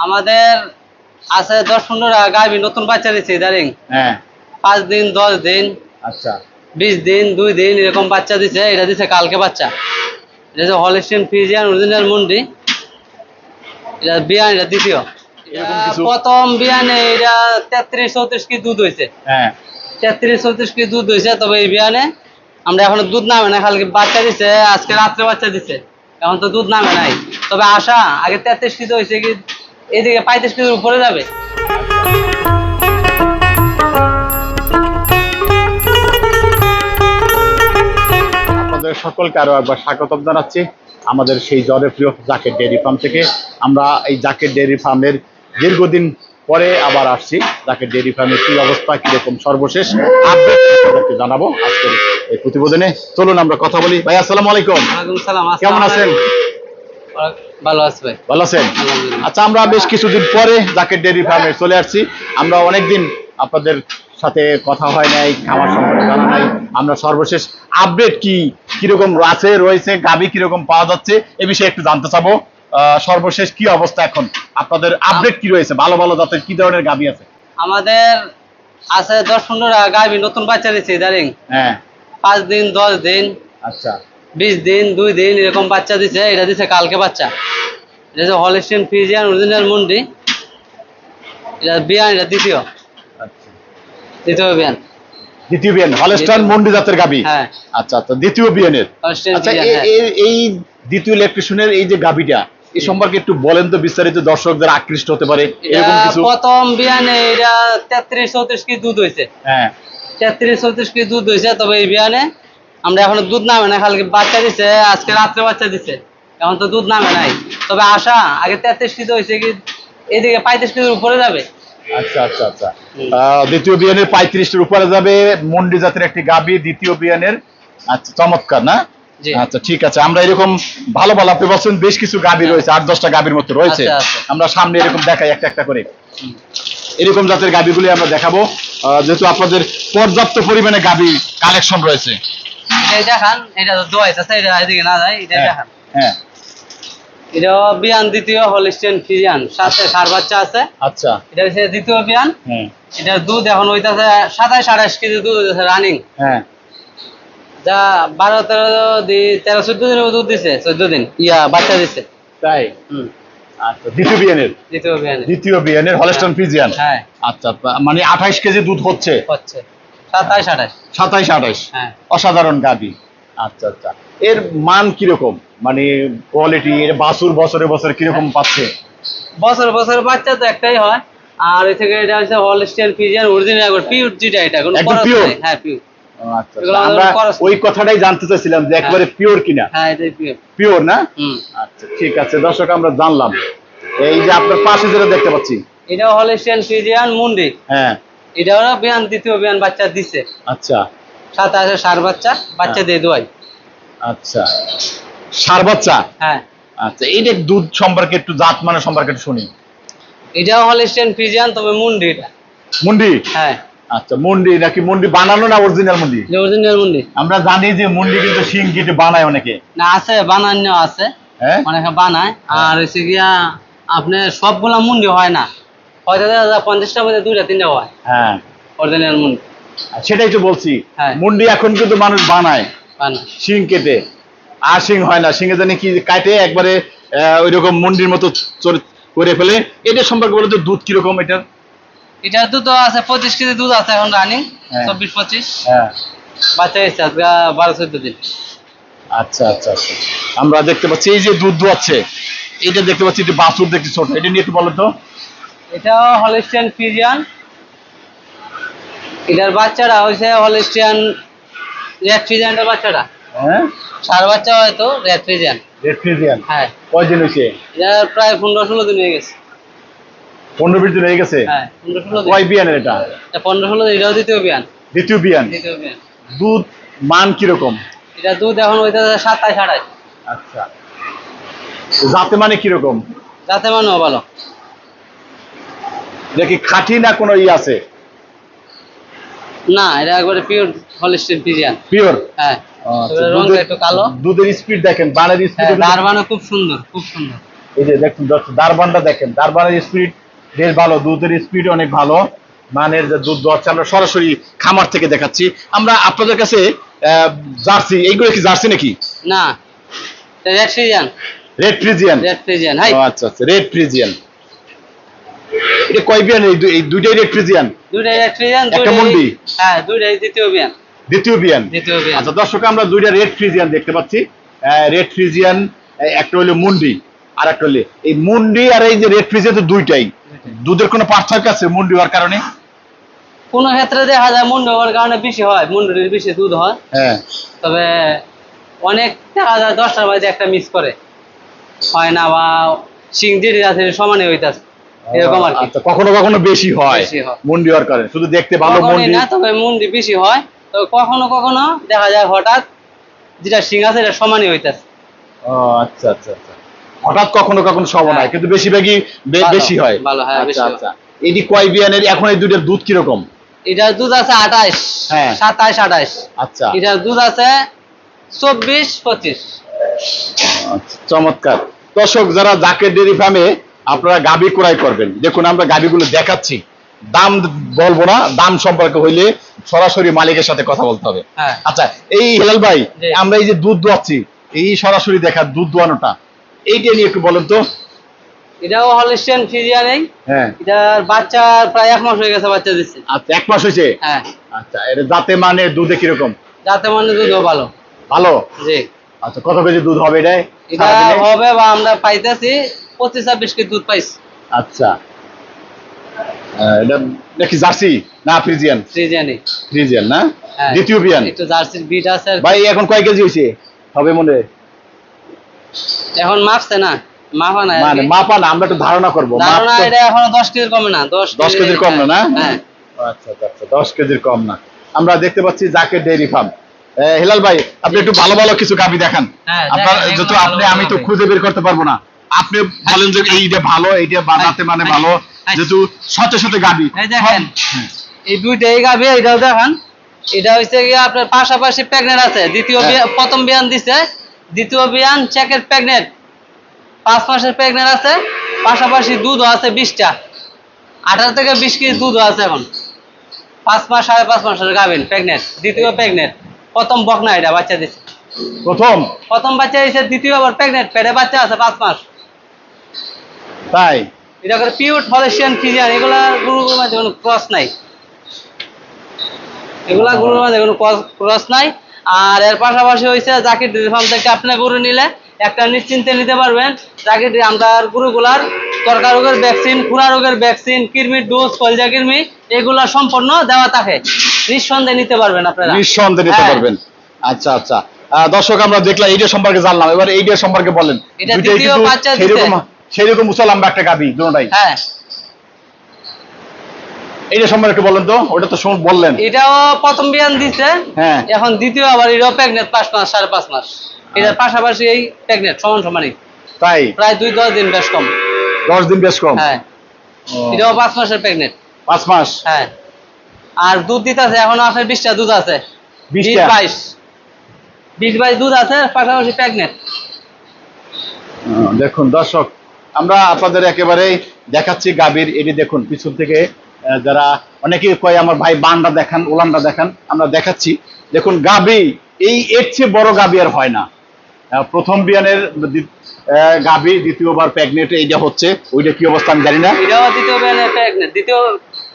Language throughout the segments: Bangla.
আমাদের আছে দশ পনেরো গাভি নতুন বাচ্চা দিচ্ছে ইদারিং হ্যাঁ। পাঁচ দিন দশ দিন আচ্ছা। বিশ দিন দুই দিন এরকম বাচ্চা দিছে এটা দিছে কালকে বাচ্চা। এটা হচ্ছে হলিস্টিয়ান ফিজিয়ান অরিজিনাল মুন্ডি এটা বিয়ান এটা দ্বিতীয়। প্রথম বিয়ানে এটা তেত্রিশ চৌত্রিশ কি দুধ হয়েছে হ্যাঁ। তেত্রিশ চৌত্রিশ কি দুধ হয়েছে তবে এই বিয়ানে আমরা এখনও দুধ নামে না কালকে বাচ্চা দিছে আজকে রাত্রে বাচ্চা দিছে। এখন তো দুধ নামে নাই। তবে আশা আগে তেত্রিশ কেজি হয়েছে কি এদিকে পঁয়ত্রিশ কেজির উপরে যাবে। আপনাদের সকলকে আরও একবার স্বাগতম জানাচ্ছি আমাদের সেই জ্বরে প্রিয় জাকের ডেয়ারি ফার্ম থেকে। আমরা এই জাকের ডেয়ারি ফার্মের দীর্ঘদিন পরে আবার আসছি। জাকের ডেয়ারি ফার্মের কি অবস্থা কীরকম সর্বশেষ আপডেট জানাব আজকের এই প্রতিবেদনে। চলুন আমরা কথা বলি। ভাই আসসালামু আলাইকুম। কেমন আছেন? ভালো আছে ভাই। ভালো আছেন? আচ্ছা আমরা বেশ কিছুদিন পরে জাকের ডেয়ারি ফার্মে চলে আসছি। আমরা অনেকদিন আপনাদের সাথে কথা হয় নাই খামার সম্পর্কে জানা নাই। আমরা সর্বশেষ আপডেট কি কীরকম আছে রয়েছে গাবি কীরকম পাওয়া যাচ্ছে এ বিষয়ে একটু জানতে চাবো। আহ, সর্বশেষ কি অবস্থা এখন? আপনাদের আপডেট কি রয়েছে? ভালো ভালো জাতের কি ধরনের গাবি আছে? আমাদের আছে দশ পনেরো গাভি নতুন বাচ্চা দিচ্ছে ইদারিং হ্যাঁ। পাঁচ দিন দশ দিন। আচ্ছা। বিশ দিন দুই দিন এরকম বাচ্চা দিছে এটা দিছে কালকে বাচ্চা। এটা হচ্ছে হলিস্টিয়ান ফিজিয়ান অরিজিনাল মুন্ডি এটা বিয়ান এটা দ্বিতীয়। আচ্ছা। দ্বিতীয় বিয়ান। দ্বিতীয় বিয়ান হলস্টান মন্ডি জাতের গাবি? হ্যাঁ। আচ্ছা আচ্ছা দ্বিতীয় বিয়ানের। আচ্ছা এই দ্বিতীয় ইলেকট্রিশিয়ানের এই যে গাবিটা এই সম্পর্কে একটু বলেন তো বিস্তারিত দর্শকদের আকৃষ্ট হতে পারে এরকম কিছু প্রথম বিয়ানে এটা তেত্রিশ চৌত্রিশ কেজি দুধ হয়েছে হ্যাঁ। তেত্রিশ চৌত্রিশ কেজি দুধ হয়েছে তবে এই বিয়ানে আমরা এখনও দুধ নামে না কালকে বাচ্চা দিছে আজকে রাত্রে বাচ্চা দিছে। এখন তো দুধ নামে নাই। তবে আশা আগে তেত্রিশ কেজি হয়েছে কি এদিকে পঁয়ত্রিশ কেজির উপরে যাবে। আচ্ছা আচ্ছা আচ্ছা। দ্বিতীয় বিয়ানের পঁয়ত্রিশটির উপরে যাবে মন্ডি জাতের একটি গাবি দ্বিতীয় বিয়ানের আচ্ছা চমৎকার না? আচ্ছা ঠিক আছে। আমরা এরকম ভালো ভালো আপনি বলছেন বেশ কিছু গাবি রয়েছে আট দশটা গাবির মতো রয়েছে। আচ্ছা, আচ্ছা। আমরা সামনে এরকম দেখাই একটা একটা করে। এরকম জাতের গাবিগুলি আমরা দেখাবো। যেহেতু আপনাদের পর্যাপ্ত পরিমাণে গাবি কালেকশন রয়েছে। এটাই দেখান এটা তো দোয়াইছে আছে এটা এদিকে না যায় এটাই হ্যাঁ দেখান। হ্যাঁ। এটা বিয়ান দ্বিতীয় হলিস্টিয়ান ফিজিয়ান সাথে সার বাচ্চা আছে। আচ্ছা। এটা হচ্ছে দ্বিতীয় বিয়ান। হ্যাঁ। দুধ এখন হইতাছে সাতাইশ আঠাশ কেজি দুধ হইতেছে রানিং হ্যাঁ। যা বারো তেরো তেরো চোদ্দ দিনের দুধ দিছে চোদ্দ দিন। ইয়া বাচ্চা দিছে। তাই? হুম। আচ্ছা দ্বিতীয় বিয়ানের? দ্বিতীয় দ্বিতীয় বিয়ানের হলস্টন হ্যাঁ। আচ্ছা মানে আঠাইশ কেজি দুধ হচ্ছে। হচ্ছে। সাতাইশ আঠাশ সাতাইশ হ্যাঁ। অসাধারণ গাবি। আচ্ছা আচ্ছা। এর মান কীরকম? মানে কোয়ালিটি এর বাছুর বছরে বছরে কীরকম পাচ্ছে? বছর বছর বাচ্চা তো একটাই হয়। আর ওই থেকে এটা হচ্ছে হলিস্টিয়ান ফিজিয়ান অরিজিনাল একবার পিওর যেটা এটা কোনো একদম হ্যাঁ পিওর আচ্ছা আচ্ছা। আমরা ওই কথাটাই জানতে চাইছিলাম যে একবারে পিওর কিনা। হ্যাঁ এটাই পিওর পিওর না? আচ্ছা ঠিক আছে দর্শক আমরা জানলাম। এই যে আপনার পাশে যেটা দেখতে পাচ্ছি। এটা হলিস্টিয়ান ফিজিয়ান মুন্ডি হ্যাঁ। এটা হলো বিয়ান দ্বিতীয় বিয়ান বাচ্চা দিছে। আচ্ছা। সাতাশে সার বাচ্চা বাচ্চা হ্যাঁ। দিয়ে দোয়াই। আচ্ছা। সার বাচ্চা? হ্যাঁ। আচ্ছা দুধ সম্পর্কে একটু জাত মানে সম্পর্কে একটু শুনি। এটাও হলিস্টিয়ান ফিজিয়ান তবে মুন্ডি এটা। মুন্ডি? হ্যাঁ। আচ্ছা মুন্ডি নাকি মুন্ডি বানানো না অরিজিনাল মুন্ডি? অরিজিনাল মুন্ডি। আমরা জানি যে মুন্ডি কিন্তু শিং কেটে বানায় অনেকে। না আছে বানানো আছে। হ্যাঁ? অনেকে বানায়। আর হচ্ছে গিয়া আপনার সবগুলা মুন্ডি হয় না। হয়তো যায় পঞ্চাশটার মধ্যে দুইটা তিনটা হয়। হ্যাঁ। অরিজিনাল মুন্ডি। সেটাই তো বলছি হ্যাঁ। মুন্ডি এখন কিন্তু মানুষ বানায়। শিং কেটে। আর শিং হয় না শিঙে জানি কি কাটে একবারে ওই রকম মুন্ডির মতো করে ফেলে। এটা সম্পর্কে দুধ কীরকম এটার এটার দুধ আছে পঁচিশ কেজি দুধ আছে এখন রানিং হ্যাঁ। চব্বিশ পঁচিশ। হ্যাঁ। বাচ্চা এসছে আজকে বারো চোদ্দ দিন। আচ্ছা আচ্ছা আচ্ছা। আমরা দেখতে পাচ্ছি এই যে দুধ দোয়াচ্ছে এটা দেখতে পাচ্ছি এটা বাছুর দেখতে ছোট এটা নিয়ে একটু বলো তো। এটাও হলিস্টিয়ান ফিজিয়ান এটার বাচ্চাটা হয়েছে হলিস্টিয়ান রেড ফিজিয়ানটার বাচ্চাটা হ্যাঁ? সার বাচ্চা হয়তো রেড ফিজিয়ান রেড ফ্রিজিয়ান হ্যাঁ। কয়দিন হয়েছে এটা প্রায় পনেরো ষোলো দিন হয়ে গেছে। পনেরো বিশ দিন হয়ে গেছে? হ্যাঁ পনেরো ষোলো দিন। কয় বিয়ানের এটা? এটা পনেরো ষোলো দিন এটাও দ্বিতীয় বিয়ান। দ্বিতীয় বিয়ান? দ্বিতীয় বিয়ান। দুধ মান কীরকম? এটা দুধ এখন হইতেছে সাতাইশ আঠাইশ। আচ্ছা। জাতে মানে কীরকম? যাতে মানও ভালো। দেখি খাঁটি না কোনো ই আছে? না এটা একবারে পিওর হলিস্টিয়ান ফিজিয়ান পিওর হ্যাঁ। তবে রংটা একটু কালো। দুধের স্পিড দেখেন বানের হ্যাঁ স্পিড দারবানও খুব সুন্দর খুব সুন্দর। এই যে দেখুন দর্শক, দারবানটা দেখেন দারবানের স্পিড বেশ ভালো দুধের স্পিড অনেক ভালো। মানের যে দুধ দোয়াচ্ছে আমরা সরাসরি খামার থেকে দেখাচ্ছি। আমরা আপনাদের কাছে জার্সি এইগুলো কি জার্সি নাকি? না red Friesian. Red Friesian red Friesian আচ্ছা আচ্ছা রেড ফ্রিজিয়ান এটা কয় বিয়ান এই দু- এই দুইটাই রেড ফ্রিজিয়ান দুইটাই রেড একটা মুন্ডি? হ্যাঁ দুইটাই দ্বিতীয় বিয়ান। দ্বিতীয় বিয়ান? দ্বিতীয় বিয়ান। আচ্ছা দর্শক আমরা দুইটা রেড ফ্রিজিয়ান দেখতে পাচ্ছি। রেড ফ্রিজিয়ান একটা হলো মুন্ডি আর একটা হলো এই মুন্ডি আর এই যে রেড ফ্রিজিয়ান তো দুইটাই। দুধের কোনো পার্থক্য আছে মুন্ডি হওয়ার কারণে? কোন ক্ষেত্রে দেখা যায় মুন্ডু হওয়ার কারণে বেশি হয় মুন্ডুর বেশি দুধ হয়। হ্যাঁ। তবে অনেক দেখা যায় দশটার মধ্যে একটা মিস করে। হয় না বা সিং যেটি আছে সমানে হইতাছে। এরকম আর আচ্ছা কখনো কখনো বেশি হয় বেশি। মুন্ডি কারণে। শুধু দেখতে ভালো মুন্ডি। না তবে মুন্ডি বেশি হয়। তবে কখনো কখনো দেখা যায় হঠাৎ যেটা সিং আছে এটা সমানই হইতাছে। ও আচ্ছা আচ্ছা আচ্ছা। হঠাৎ কখনো কখনো সব হয়। হ্যাঁ। কিন্তু বেশিরভাগই বেশি হয়। ভালো, হ্যাঁ, বেশি আচ্ছা হয়। আচ্ছা। এটি কয় বিয়ানের এখন এই দুইটার দুধ কীরকম? এটার দুধ আছে আঠাইশ হ্যাঁ। সাতাইশ আঠাইশ আচ্ছা। এটার দুধ আছে চব্বিশ পঁচিশ। আচ্ছা, চমৎকার। দর্শক যারা জাকের ডেরি ফার্মে আপনারা গাবি ক্রয় করবেন। দেখুন আমরা গাবিগুলো দেখাচ্ছি। দাম বলব না দাম সম্পর্কে হইলে সরাসরি মালিকের সাথে কথা বলতে হবে। হ্যাঁ। আচ্ছা এই হেলাল ভাই আমরা এই যে দুধ দোয়াচ্ছি এই সরাসরি দেখা দুধ দোয়ানোটা এইটা নিয়ে একটু বলেন তো। এটাও হলিস্টিয়ান ফিজিয়া নেই হ্যাঁ। এটার বাচ্চা প্রায় এক মাস হয়ে গেছে বাচ্চা দিচ্ছে। আচ্ছা এক মাস হয়েছে? হ্যাঁ। আচ্ছা এটা যাতে মানে দুধে কীরকম? যাতে মানে দুধও ভালো। ভালো? জি। আচ্ছা কত কেজি দুধ হবে এটা এটা হবে বা আমরা পাইতেছি পঁচিশ ছাব্বিশ কেজি দুধ পাইছি। আচ্ছা। এটা নাকি জার্সি? না ফ্রিজিয়ান। ফ্রিজিয়ানি ফ্রিজিয়ান না? হ্যাঁ। দ্বিতীয় বিয়ান একটু জার্সির বিট আছে ভাই এখন কয় কেজি হয়েছে হবে মনে। এখন মাপছে না। মাপা আর মানে মাপা না আমরা একটু ধারণা করব। ধারণা এটা এখনও দশ কেজির কমে না দশ দশ কেজির কম না, না? হ্যাঁ। আচ্ছা আচ্ছা আচ্ছা দশ কেজির কম না। আমরা দেখতে পাচ্ছি জাকের ডেইরি ফার্ম। হিলাল ভাই আপনি একটু ভালো ভালো কিছু গাবি দেখান। হ্যাঁ, আপনার এগুলো আপনি আমি তো। খুঁজে বের করতে পারব না। আপনি বলেন যে এইটা ভালো এইটা বাজাতে মানে হ্যাঁ, ভালো হ্যাঁ। যেহেতু শত শত গাবি। এই দেখেন এই দুইটাই গাবি এটাও দেখান। এটা হচ্ছে কি আপনার পাশাপাশি প্রেগনেন্ট আছে। দ্বিতীয় হ্যাঁ। প্রথম বিয়ান দিছে। দ্বিতীয় বিয়ান চেকের প্রেগনেন্ট পাঁচ মাসের প্রেগনেন্ট আছে। পাশাপাশি দুধও আছে বিশটা। আঠারো থেকে বিশ কেজি দুধও আছে এখন। পাঁচ মাস সাড়ে পাঁচ মাসের গাভিন প্রেগনেন্ট দ্বিতীয় প্রেগনেন্ট প্রথম বকনা এটা বাচ্চা দিছে। প্রথম? প্রথম বাচ্চা দিছে দ্বিতীয় আবার প্রেগনেন্ট পেটে বাচ্চা আছে পাঁচ মাস। তাই? এটা করে ফরেস্টিয়ান ফিজিয়ান মাঝে কোনো ক্রস নাই। এগুলা গরুর মাঝে কোনো ক্রস নাই। আর এর পাশাপাশি হয়েছে জাকির ডেয়ারি ফার্ম থেকে আপনি গরু নিলে একটা নিশ্চিন্তে নিতে পারবেন। জাকির আমরা গরুগুলার তরকা রোগের ভ্যাকসিন খুরা রোগের ভ্যাকসিন কৃমির ডোজ কলজা কৃমি এগুলা সম্পূর্ণ দেওয়া থাকে। নিঃসন্দেহে নিতে পারবেন আপনারা। নিঃসন্দেহে নিতে হ্যাঁ। পারবেন। আচ্ছা আচ্ছা। দর্শক আমরা দেখলাম এইটা সম্পর্কে জানলাম। এবার এইটা সম্পর্কে বলেন। এটা দ্বিতীয় বাচ্চা সেরকম সেরকম উঁচা লম্বা একটা গাবি দুটাই হ্যাঁ। এইটা সম্পর্কে বলেন তো ওটা তো শুন বললেন। এটাও প্রথম বিয়ান দিছে হ্যাঁ। এখন দ্বিতীয় আবার এটাও পাঁচ মাস সাড়ে পাঁচ মাস। এটার পাশাপাশি এই সমান সমানই। তাই? প্রায় দুই দশ দিন বেশ কম। দশ দিন বেশ কম? হ্যাঁ। এটাও পাঁচ মাসের প্রেগনেন্ট পাঁচ মাস? হ্যাঁ। আর দুধ দিতেছে এখনও আপনার বিশটা দুধ আছে। বিশ বাইশ। বিশ বাইশ দুধ আছে পাশাপাশি প্রেগনেন্ট আহ, দেখুন দর্শক আমরা আপনাদের একেবারে দেখাচ্ছি গাভীর, এটি দেখুন, পিছন থেকে যারা অনেকে কয়, আমার ভাই বানটা দেখান ওলানটা দেখান আমরা দেখাচ্ছি। দেখুন গাবি এই এর চেয়ে বড় গাবি আর হয় না। প্রথম বিয়ানের গাবি দ্বিতীয়বার প্রেগনেন্ট এইটা হচ্ছে, ওইটা কি অবস্থা আমি জানি না। দ্বিতীয়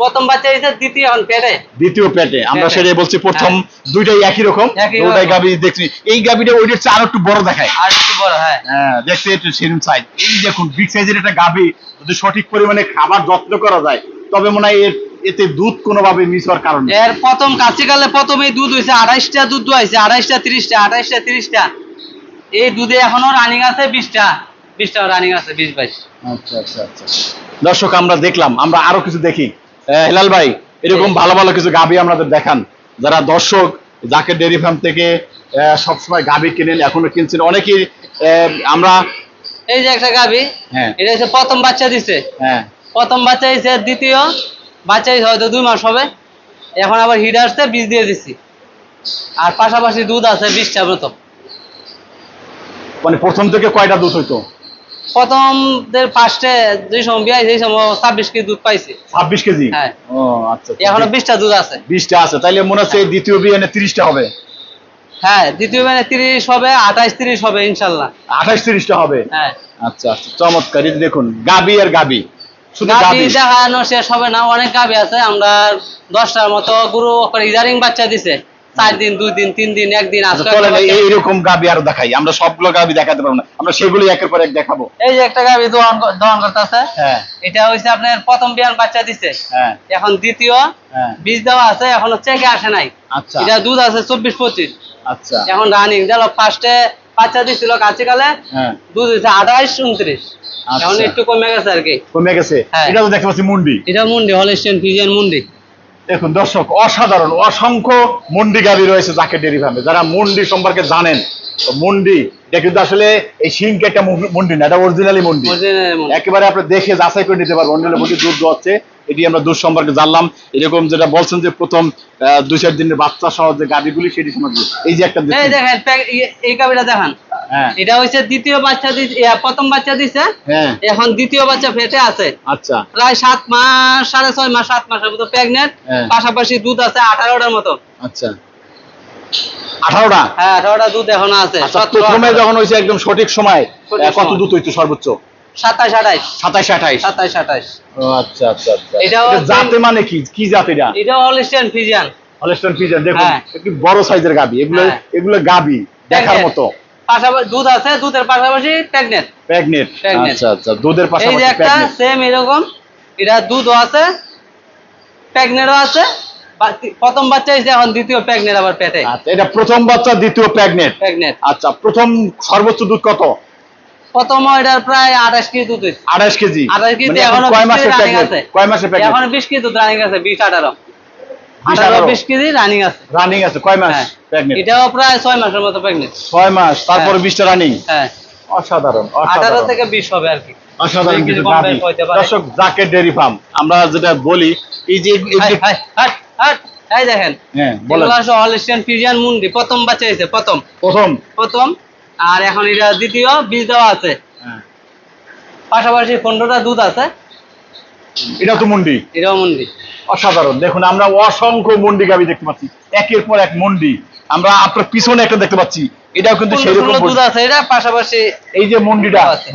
প্রথম বাচ্চা দিয়েছে দ্বিতীয় এখন পেটে। দ্বিতীয় পেটে আমরা সেটাই বলছি প্রথম দুইটাই একই রকম রকম। গাভী দেখছি। এই গাভীটা ওইটার চেয়ে আরও একটু বড় দেখায়। আর একটু বড় হ্যাঁ। হ্যাঁ দেখতে একটু সেরম সাইজ এই দেখুন বিগ সাইজের একটা গাভী যদি সঠিক পরিমাণে খাবার যত্ন করা যায় তবে মনে হয় এর এতে দুধ কোনোভাবে মিস হওয়ার কারণ। এর প্রথম কাছিকালে প্রথমেই দুধ হয়েছে আঠাইশটা দুধ হয়েছে আঠাইশটা তিরিশটা আঠাইশটা তিরিশটা। এই দুধে এখনও রানিং আছে বিশটা বিশটা রানিং আছে বিশ বাইশ। আচ্ছা আচ্ছা আচ্ছা। দর্শক আমরা দেখলাম আমরা আরও কিছু দেখি। হেলাল ভাই এরকম ভালো ভালো কিছু গাভী আমাদের দেখান। যারা দর্শক যাকে ডেয়ারি ফার্ম থেকে সবসময় গাভী কিনেন এখনও কিনছেন। অনেকেই আমরা এই যে একটা গাভি হ্যাঁ। এটা হচ্ছে প্রথম বাচ্চা দিছে। হ্যাঁ। প্রথম বাচ্চা দিছে দ্বিতীয় বাচ্চা হয়তো দুই মাস হবে। এখন আবার হিট আসছে বীজ দিয়ে দিছি। আর পাশাপাশি দুধ আছে বিশটা মতো মানে প্রথম থেকে কয়টা দুধ হইতো? প্রথমদের ফার্স্টে সময় বিয়ে সেই সময় ছাব্বিশ কেজি দুধ পাইছি। ছাব্বিশ কেজি? হ্যাঁ। ও আচ্ছা এখনও বিশটা দুধ আছে। বিশটা আছে তাইলে মনে হচ্ছে দ্বিতীয় বিয়ানে তিরিশটা হবে। হ্যাঁ দ্বিতীয় মানে তিরিশ হবে আঠাইশ তিরিশ হবে ইনশাল্লাহ। আঠাশ তিরিশটা হবে? হ্যাঁ। আচ্ছা আচ্ছা চমৎকার দেখুন গাবি আর গাবি। গাবি দেখানো শেষ হবে না অনেক গাভি আছে আমরা দশটার মতো গুরু ইদারিং বাচ্চা দিছে। চার দিন দুই দিন তিন দিন একদিন আচ্ছা, এইরকম গাবি আরও দেখাই। আমরা সবগুলো গাবি দেখাতে পারব না। আমরা সেগুলো একের পর এক দেখাবো। এই যে একটা গাভি দোয়ান দোয়ান করতেছে। হ্যাঁ। এটা হচ্ছে আপনার প্রথম বিয়ান বাচ্চা দিছে। হ্যাঁ। এখন দ্বিতীয়। হ্যাঁ। বীজ দেওয়া আছে এখনও চেকে আসে নাই। আচ্ছা। এটা দুধ আছে চব্বিশ পঁচিশ। আচ্ছা। এখন রানিং দেখো ফার্স্টে বাচ্চা দিছিল কাছে হ্যাঁ। দুধ হচ্ছে আঠাইশ উনত্রিশ। আচ্ছা। এখন একটু কমে গেছে আর কি। কমে গেছে। এটা তো দেখতে পাচ্ছি মুন্ডি। এটা মুন্ডি হলিস্টেন ফিজিয়ান মুন্ডি। দেখুন দর্শক অসাধারণ অসংখ্য মুন্ডি গাড়ি রয়েছে যাকে ডেরি ফার্মে। যারা মুন্ডি সম্পর্কে জানেন মুন্ডি এটা কিন্তু আসলে এই সিংকে একটা মুন্ডি না এটা অরিজিনালি মুন্ডি। একেবারে আপনি দেখে যাচাই করে নিতে পারবেন অন্য মুন্ডি দুধ হচ্ছে এটি আমরা দুধ সম্পর্কে জানলাম। এরকম যেটা বলছেন যে প্রথম দুই চার দিনের বাচ্চা সহ যে গাড়িগুলি সেটি সম্পর্কে। এই যে একটা এই দেখুন। এই- গাভিটা দেখান। এটা হচ্ছে দ্বিতীয় বাচ্চা দিছে প্রথম বাচ্চা দিছে। হ্যাঁ। এখন দ্বিতীয় বাচ্চা ফেটে আছে। আচ্ছা। প্রায় সাত মাস সাড়ে ছয় মাস সাত মাসের মতো প্রেগনেন্ট হ্যাঁ। পাশাপাশি দুধ আছে আঠারোটার মতো। আচ্ছা। আঠারোটা? হ্যাঁ আঠারোটা দুধ এখনও আছে। আচ্ছা প্রথমে যখন হয়েছে একদম সঠিক সময় কত দুধ হইতো সর্বোচ্চ? সাতাইশ আঠাইশ সাতাইশ আঠাইশ সাতাইশ আঠাইশ আচ্ছা আচ্ছা আচ্ছা। এটা জাতে মানে কি? কি জাত এটা? এটা হলিস্টিয়ান ফিজিয়ান হলস্টন ফিজার দেখুন হ্যাঁ। একটু বড় সাইজের গাবি। এগুলো হ্যাঁ। এগুলো গাবি দেখার মতো। পাশাপাশি দুধ আছে দুধের পাশাপাশি প্রেগনেন্ট। প্রেগনেট আচ্ছা আচ্ছা দুধের এই যে একটা সেম এরকম এটা দুধও আছে প্রেগনেন্টও আছে প্রথম বাচ্চা এখন দ্বিতীয় প্রেগনেন্ট আবার পেটে। আচ্ছা এটা প্রথম বাচ্চা দ্বিতীয় প্রেগনেট প্রেগনেন্ট। আচ্ছা প্রথম সর্বোচ্চ দুধ কত? প্রথম এটার প্রায় আঠাশ কেজি দুধ আঠাশ কেজি। আঠাশ কেজি মানে এখন কয় আছে। কয় মাসের প্রেগনেট এখন বিশ কেজি দুধ রানিং আছে বিশ আঠারো। বিশ, আঠারো আঠারো। বিশ কেজি রানিং আছে রানিং আছে কয় মাস হ্যাঁ। এটাও প্রায় মাসের মতো মাস তারপরে হ্যাঁ। রানিং হ্যাঁ অসাধারণ আঠারো অসাধারণ থেকে বিশ হবে আর কি অসাধারণ কিছু কম গাভী। বেশি হইতে পারে। দর্শক জাকের ডেরি ফার্ম আমরা যেটা বলি এই যে এই হাই, যে- হাই, হাট, হাট। এই দেখেন হ্যাঁ বলেন মুন্ডি প্রথম বাচ্চা হয়েছে প্রথম প্রথম প্রথম আর এখন এটা দ্বিতীয় বীজ দেওয়া আছে হ্যাঁ। পাশাপাশি পনেরোটা দুধ আছে এটা তো মন্ডি। এটাও মন্ডি। অসাধারণ। দেখুন আমরা অসংখ্য মন্ডি গাবি দেখতে পাচ্ছি। একের পর এক মন্ডি। আমরা আপনার পিছনে একটা দেখতে পাচ্ছি। এটাও কিন্তু সেরকম দুধ আছে এটা পাশাপাশি এই যে মন্ডিটা আছে।